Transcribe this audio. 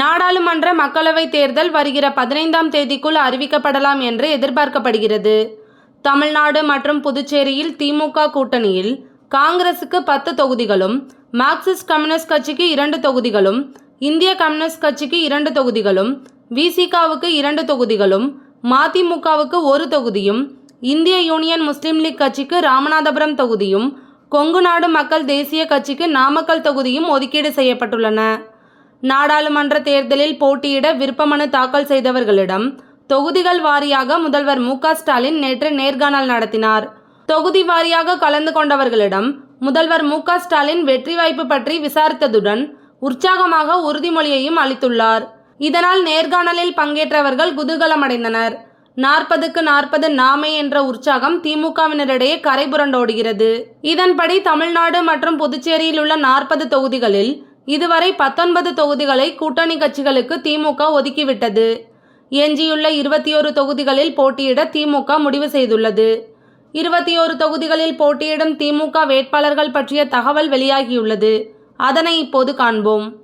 நாடாளுமன்ற மக்களவைத் தேர்தல் வருகிற பதினைந்தாம் தேதிக்குள் அறிவிக்கப்படலாம் என்று எதிர்பார்க்கப்படுகிறது. தமிழ்நாடு மற்றும் புதுச்சேரியில் திமுக கூட்டணியில் காங்கிரசுக்கு பத்து தொகுதிகளும் மார்க்சிஸ்ட் கம்யூனிஸ்ட் கட்சிக்கு இரண்டு தொகுதிகளும் இந்திய கம்யூனிஸ்ட் கட்சிக்கு இரண்டு தொகுதிகளும் விசிகாவுக்கு இரண்டு தொகுதிகளும் மதிமுகவுக்கு ஒரு தொகுதியும் இந்திய யூனியன் முஸ்லீம் லீக் கட்சிக்கு ராமநாதபுரம் தொகுதியும் கொங்கு நாடு மக்கள் தேசிய கட்சிக்கு நாமக்கல் தொகுதியும் ஒதுக்கீடு செய்யப்பட்டுள்ளன. நாடாளுமன்ற தேர்தலில் போட்டியிட விருப்பமனு தாக்கல் செய்தவர்களிடம் தொகுதிகள் வாரியாக முதல்வர் மு ஸ்டாலின் நேற்று நேர்காணல் நடத்தினார். தொகுதி வாரியாக கலந்து கொண்டவர்களிடம் முதல்வர் மு ஸ்டாலின் வெற்றி வாய்ப்பு பற்றி விசாரித்ததுடன் உற்சாகமாக உறுதிமொழியையும் அளித்துள்ளார். இதனால் நேர்காணலில் பங்கேற்றவர்கள் குதூகலமடைந்தனர். நாற்பதுக்கு நாற்பது நாமே என்ற உற்சாகம் திமுகவினரிடையே கரை புரண்டோடுகிறது. இதன்படி தமிழ்நாடு மற்றும் புதுச்சேரியில் உள்ள நாற்பது தொகுதிகளில் இதுவரை பத்தொன்பது தொகுதிகளை கூட்டணி கட்சிகளுக்கு திமுக ஒதுக்கிவிட்டது. எஞ்சியுள்ள இருபத்தி ஒரு தொகுதிகளில் போட்டியிட திமுக முடிவு செய்துள்ளது. இருபத்தி ஒரு தொகுதிகளில் போட்டியிடும் திமுக வேட்பாளர்கள் பற்றிய தகவல் வெளியாகியுள்ளது. அதனை இப்போது காண்போம்.